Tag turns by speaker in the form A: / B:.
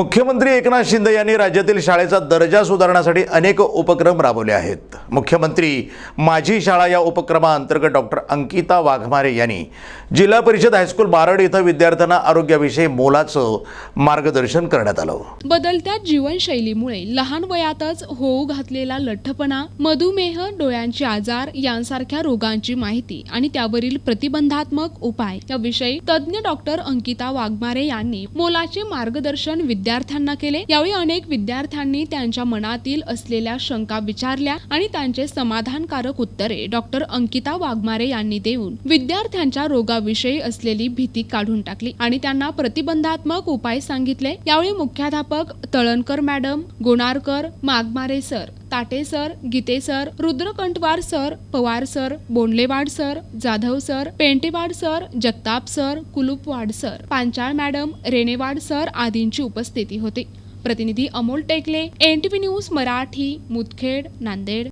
A: मुख्यमंत्री एकनाथ शिंदे यांनी राज्यातील शाळेचा दर्जा सुधारण्यासाठी अनेक उपक्रम राबवले आहेत. मुख्यमंत्री माझी शाळा या उपक्रमाअंतर्गत डॉक्टर अंकिता वाघमारे यांनी जिल्हा परिषद हायस्कूल बारड इथं विद्यार्थ्यांना आरोग्याविषयी मोलाचं मार्गदर्शन करण्यात आलं.
B: बदलत्या जीवनशैलीमुळे लहान वयातच होऊ घातलेला लठ्ठपणा मधुमेह डोळ्यांचे आजार यांसारख्या रोगांची माहिती आणि त्यावरील प्रतिबंधात्मक उपाय याविषयी तज्ज्ञ डॉक्टर अंकिता वाघमारे यांनी मोलाचे मार्गदर्शन विद्या विद्यार्थ्यांना केले. यावेळी अनेक विद्यार्थ्यांनी त्यांच्या मनातील असलेल्या शंका विचारल्या आणि त्यांचे समाधानकारक उत्तरे डॉक्टर अंकिता वाघमारे यांनी देऊन विद्यार्थ्यांच्या रोगाविषयी असलेली भीती काढून टाकली आणि त्यांना प्रतिबंधात्मक उपाय सांगितले. यावेळी मुख्याध्यापक Talankar madam Gonarkar Magmare sir Tate sir Gite sir Rudrakanthwar sir Pawar sir Bondlewad sir Jadhav sir Pentewad sir Jagtap sir Kulupwad sir Panchal madam Renewad sir आदींची उपस्थिती होती. प्रतिनिधी अमोल टेकले एनटीव्ही न्यूज मराठी मुदखेड नांदेड.